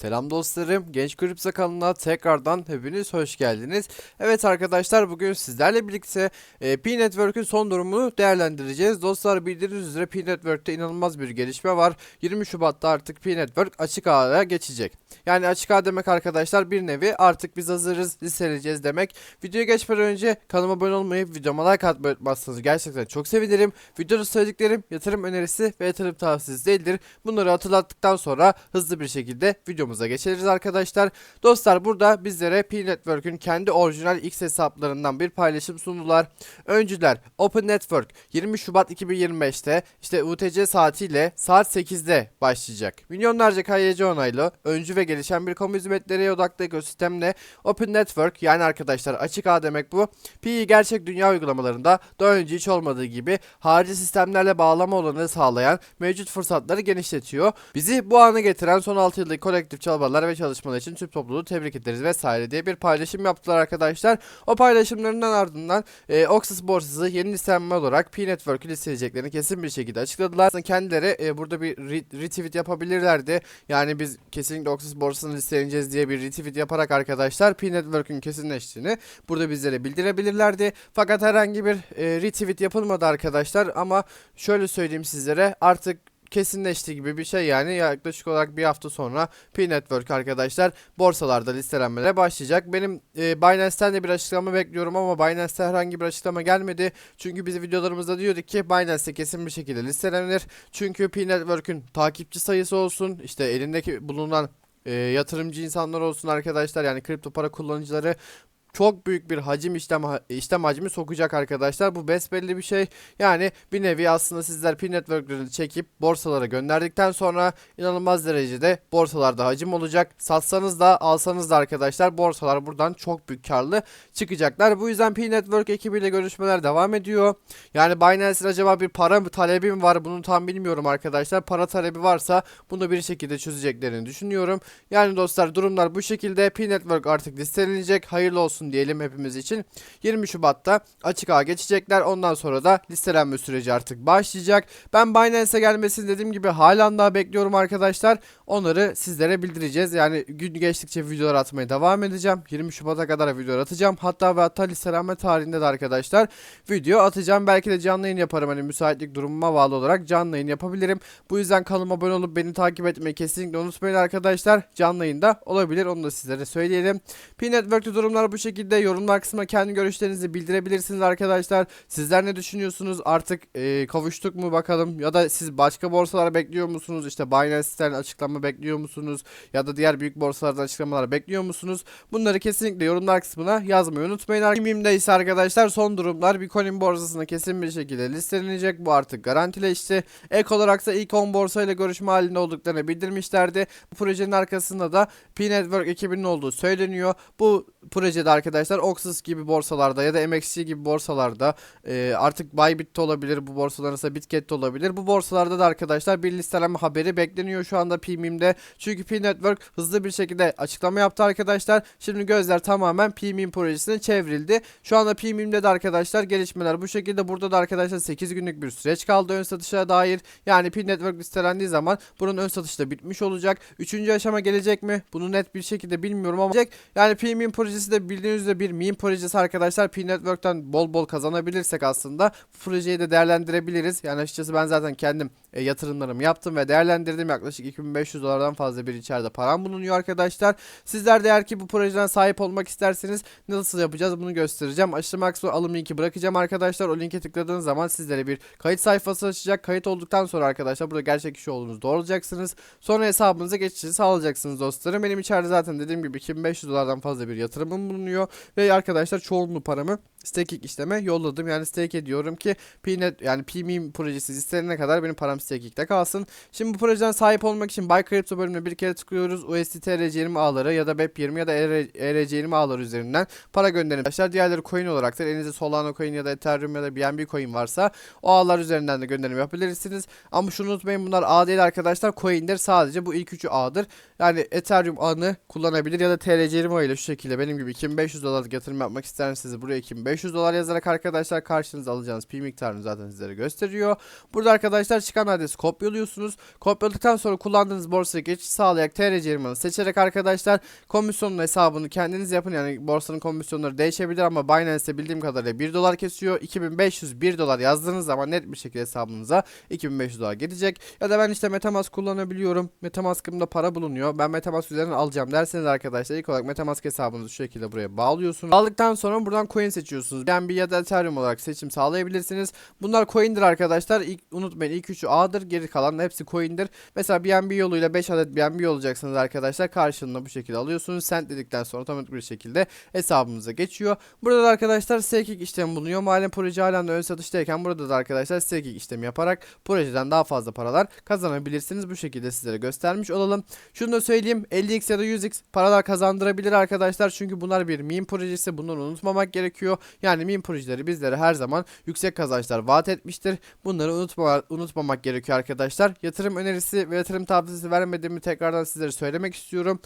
Selam dostlarım, Genç Kripsa kanalına tekrardan hepiniz hoş geldiniz. Evet arkadaşlar bugün sizlerle birlikte e, P-Network'ün son durumunu değerlendireceğiz. Dostlar bildiğiniz üzere P-Network'te inanılmaz bir gelişme var. 20 Şubat'ta artık P-Network açık ağ'a geçecek. Yani açık ağ demek arkadaşlar bir nevi artık biz hazırız listeleyeceğiz demek. Videoya geçmeden önce kanalıma abone olmayı, videoma like atmayı unutmazsanız gerçekten çok sevinirim. Videoda söylediklerim yatırım önerisi ve yatırım tavsiyesi değildir. Bunları hatırlattıktan sonra hızlı bir şekilde videomuza geçeriz arkadaşlar. Dostlar burada bizlere P-Network'ün kendi orijinal X hesaplarından bir paylaşım sundular. Öncüler Open Network 20 Şubat 2025'te işte UTC saatiyle saat 8'de başlayacak. Milyonlarca KYC onaylı, öncü ve gelişen bir kamu hizmetleri odaklı ekosistemle Open Network yani arkadaşlar açık ağ demek bu. Pi gerçek dünya uygulamalarında daha önce hiç olmadığı gibi harici sistemlerle bağlama olanı sağlayan mevcut fırsatları genişletiyor. Bizi bu ana getiren son 6 yıllık kolektif çabalar ve çalışmalar için tüm topluluğu tebrik ederiz vesaire diye bir paylaşım yaptılar arkadaşlar. O paylaşımlarından ardından e, Oxus borsası yeni listelenme olarak P-Network'ü listeleyeceklerini kesin bir şekilde açıkladılar. Aslında kendileri e, burada bir re- retweet yapabilirlerdi. Yani biz kesinlikle Oxus borsasını listeleneceğiz diye bir retweet yaparak arkadaşlar P-Network'ün kesinleştiğini burada bizlere bildirebilirlerdi. Fakat herhangi bir e, retweet yapılmadı arkadaşlar ama şöyle söyleyeyim sizlere artık kesinleşti gibi bir şey yani yaklaşık olarak bir hafta sonra P-Network arkadaşlar borsalarda listelenmelere başlayacak. Benim e, Binance'ten de bir açıklama bekliyorum ama Binance'te herhangi bir açıklama gelmedi. Çünkü biz videolarımızda diyorduk ki Binance'te kesin bir şekilde listelenir. Çünkü P-Network'ün takipçi sayısı olsun işte elindeki bulunan e, yatırımcı insanlar olsun arkadaşlar yani kripto para kullanıcıları çok büyük bir hacim işlem işlem hacmi sokacak arkadaşlar. Bu besbelli bir şey. Yani bir nevi aslında sizler P network'leri çekip borsalara gönderdikten sonra inanılmaz derecede borsalarda hacim olacak. Satsanız da alsanız da arkadaşlar borsalar buradan çok büyük karlı çıkacaklar. Bu yüzden P Network ekibiyle görüşmeler devam ediyor. Yani Binance'in acaba bir para mı talebi mi var bunu tam bilmiyorum arkadaşlar. Para talebi varsa bunu bir şekilde çözeceklerini düşünüyorum. Yani dostlar durumlar bu şekilde. P Network artık listelenecek. Hayırlı olsun diyelim hepimiz için. 20 Şubat'ta açık ağa geçecekler. Ondan sonra da listelenme süreci artık başlayacak. Ben Binance'e gelmesini dediğim gibi halen daha bekliyorum arkadaşlar. Onları sizlere bildireceğiz. Yani gün geçtikçe videolar atmaya devam edeceğim. 20 Şubat'a kadar videolar atacağım. Hatta ve hatta listelenme tarihinde de arkadaşlar video atacağım. Belki de canlı yayın yaparım. Hani müsaitlik durumuma bağlı olarak canlı yayın yapabilirim. Bu yüzden kanalıma abone olup beni takip etmeyi kesinlikle unutmayın arkadaşlar. Canlı yayında olabilir. Onu da sizlere söyleyelim. P-Network'te durumlar bu şekilde. Yorumlar kısmına kendi görüşlerinizi bildirebilirsiniz arkadaşlar. Sizler ne düşünüyorsunuz? Artık e, kavuştuk mu bakalım? Ya da siz başka borsalar bekliyor musunuz? İşte Binance'ten açıklama bekliyor musunuz? Ya da diğer büyük borsalardan açıklamalar bekliyor musunuz? Bunları kesinlikle yorumlar kısmına yazmayı unutmayın. Kimimde ise arkadaşlar son durumlar Bitcoin borsasına kesin bir şekilde listelenecek. Bu artık garantileşti. Ek olarak da ilk 10 borsa ile görüşme halinde olduklarını bildirmişlerdi. Bu projenin arkasında da P-Network ekibinin olduğu söyleniyor. Bu projede arkadaşlar Oxus gibi borsalarda ya da MXC gibi borsalarda e, artık Bybit'te olabilir bu borsaların ise Bitget'te olabilir. Bu borsalarda da arkadaşlar bir listelenme haberi bekleniyor şu anda PMIM'de. Çünkü P-Network hızlı bir şekilde açıklama yaptı arkadaşlar. Şimdi gözler tamamen PMIM projesine çevrildi. Şu anda PMIM'de de arkadaşlar gelişmeler bu şekilde. Burada da arkadaşlar 8 günlük bir süreç kaldı ön satışa dair. Yani P-Network listelendiği zaman bunun ön satışı da bitmiş olacak. Üçüncü aşama gelecek mi? Bunu net bir şekilde bilmiyorum ama yani PMIM projesi de bildiğiniz üzere bir meme projesi arkadaşlar. P-Network'ten bol bol kazanabilirsek aslında bu projeyi de değerlendirebiliriz. Yani açıkçası ben zaten kendim e, yatırımlarımı yaptım ve değerlendirdim. Yaklaşık 2500 dolardan fazla bir içeride param bulunuyor arkadaşlar. Sizler de eğer ki bu projeden sahip olmak isterseniz nasıl yapacağız bunu göstereceğim. Açıklama kısmına alım linki bırakacağım arkadaşlar. O linke tıkladığınız zaman sizlere bir kayıt sayfası açacak. Kayıt olduktan sonra arkadaşlar burada gerçek kişi olduğunuzu doğrulacaksınız. Sonra hesabınıza geçişi sağlayacaksınız dostlarım. Benim içeride zaten dediğim gibi 2500 dolardan fazla bir yatırımım bulunuyor. Ve arkadaşlar çoğunluğu paramı staking işleme yolladım. Yani stake ediyorum ki Pnet yani PMIM projesi istenene kadar benim param staking'de kalsın. Şimdi bu projeden sahip olmak için Buy Crypto bölümüne bir kere tıklıyoruz. USDT ERC20 ağları ya da BEP20 ya da ERC20 ağları üzerinden para gönderin. Arkadaşlar diğerleri coin olaraktır. Elinizde Solana coin ya da Ethereum ya da BNB coin varsa o ağlar üzerinden de gönderim yapabilirsiniz. Ama şunu unutmayın bunlar ağ değil arkadaşlar. Coin'dir. Sadece bu ilk üçü ağdır. Yani Ethereum ağını kullanabilir ya da TRC20 ile şu şekilde benim gibi 2500 dolarlık yatırım yapmak isterseniz buraya 2500 dolar yazarak arkadaşlar karşınıza alacağınız pi miktarını zaten sizlere gösteriyor. Burada arkadaşlar çıkan adresi kopyalıyorsunuz. Kopyaladıktan sonra kullandığınız borsaya geçiş sağlayarak TRC firmanı seçerek arkadaşlar komisyonun hesabını kendiniz yapın. Yani borsanın komisyonları değişebilir ama Binance'de bildiğim kadarıyla 1 dolar kesiyor. 2501 dolar yazdığınız zaman net bir şekilde hesabınıza 2500 dolar gidecek. Ya da ben işte Metamask kullanabiliyorum. Metamask'ımda para bulunuyor. Ben Metamask üzerinden alacağım derseniz arkadaşlar ilk olarak Metamask hesabınızı şu şekilde buraya bağlıyorsunuz. Aldıktan sonra buradan coin seçiyorsunuz. BNB ya da Ethereum olarak seçim sağlayabilirsiniz. Bunlar coin'dir arkadaşlar. İlk, unutmayın ilk üçü A'dır. Geri kalan hepsi coin'dir. Mesela BNB yoluyla 5 adet BNB olacaksınız arkadaşlar. Karşılığında bu şekilde alıyorsunuz. Sent dedikten sonra otomatik bir şekilde hesabımıza geçiyor. Burada da arkadaşlar staking işlemi bulunuyor. Malum proje halen ön satıştayken burada da arkadaşlar staking işlemi yaparak projeden daha fazla paralar kazanabilirsiniz. Bu şekilde sizlere göstermiş olalım. Şunu da söyleyeyim 50x ya da 100x paralar kazandırabilir arkadaşlar. Çünkü bunlar bir meme projesi. Bunları unutmamak gerekiyor. Yani meme projeleri bizlere her zaman yüksek kazançlar vaat etmiştir. Bunları unutma, unutmamak gerekiyor arkadaşlar. Yatırım önerisi ve yatırım tavsiyesi vermediğimi tekrardan sizlere söylemek istiyorum.